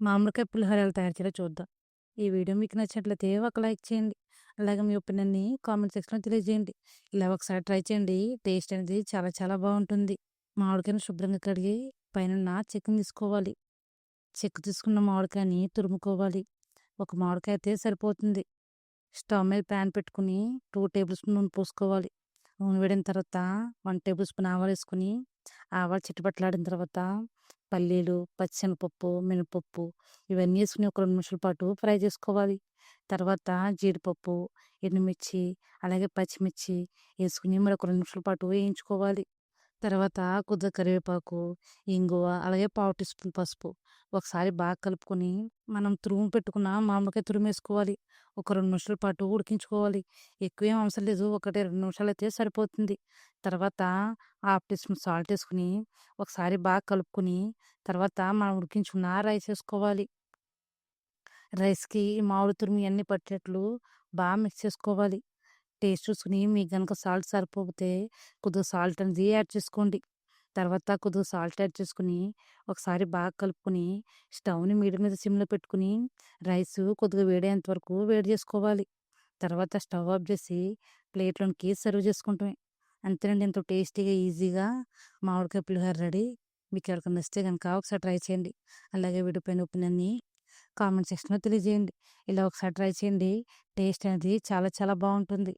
మామిడికాయ పులిహోర ఎలా తయారు చేయాలో చూద్దాం. ఈ వీడియో మీకు నచ్చినట్లయితే ఒక లైక్ చేయండి. అలాగే మీ ఒపీనియన్‌ని కామెంట్ సెక్షన్‌లో తెలియజేయండి. ఇలా ఒకసారి ట్రై చేయండి. టేస్ట్ అనేది చాలా చాలా బాగుంటుంది మామిడికాయను శుభ్రంగా కడిగి పైనున్న చెక్కుని తీసుకోవాలి. చెక్కు తీసుకున్న మామిడికాయని తురుముకోవాలి. ఒక మామిడికాయ అయితే సరిపోతుంది. స్టవ్ మీద ప్యాన్ పెట్టుకొని 2 టేబుల్ స్పూన్ నూనె పోసుకోవాలి. నూనె వేడిన తర్వాత వన్ టేబుల్ స్పూన్ వేసుకుని ఆవాలు చిట్టుపట్లాడిన తర్వాత పల్లీలు, పచ్చిశనగపప్పు, మినపప్పు ఇవన్నీ వేసుకుని ఒక రెండు నిమిషాల పాటు ఫ్రై చేసుకోవాలి. తర్వాత జీడిపప్పు, ఎండుమిర్చి, అలాగే పచ్చిమిర్చి ఏసుకొని మరొక రెండు నిమిషాల పాటు వేయించుకోవాలి. తర్వాత కొద్దిగా కరివేపాకు, ఇంగువ, అలాగే పావు టీ స్పూన్ పసుపు ఒకసారి బాగా కలుపుకొని మనం తురుము పెట్టుకున్న మామిడికాయ తురుమేసుకోవాలి. ఒక రెండు నిమిషాల పాటు ఉడికించుకోవాలి. ఎక్కువేం అవసరం లేదు. ఒకటి రెండు నిమిషాలు అయితే సరిపోతుంది. తర్వాత హాఫ్ టీ స్పూన్ సాల్ట్ వేసుకుని ఒకసారి బాగా కలుపుకొని తర్వాత మనం ఉడికించుకున్న రైస్ వేసుకోవాలి రైస్‌కి మామిడి తురుము అన్ని పట్టేట్లు బాగా మిక్స్ చేసుకోవాలి. టేస్ట్ చూసుకొని మీకు కనుక సాల్ట్ సరిపోతే కొద్దిగా సాల్ట్ అనేది యాడ్ చేసుకోండి. తర్వాత కొద్దిగా సాల్ట్ యాడ్ చేసుకొని ఒకసారి బాగా కలుపుకొని స్టవ్‌ని మీడియం మీద సిమ్‌లో పెట్టుకొని రైస్ కొద్దిగా వేడేంత వరకు వేడి చేసుకోవాలి. తర్వాత స్టవ్ ఆఫ్ చేసి ప్లేట్‌లోనికి సర్వ్ చేసుకుంటామే అంతేనండి ఎంతో టేస్టీగా, ఈజీగా మామిడికాయ పులిహోర రెడీ. మీకు ఎవరికైనా నచ్చితే కనుక ఒకసారి ట్రై చేయండి. అలాగే విడిపోయిన పైన ఒపీనియన్‌ని కామెంట్ సెక్షన్‌లో తెలియజేయండి. ఇలా ఒకసారి ట్రై చేయండి. టేస్ట్ అనేది చాలా చాలా బాగుంటుంది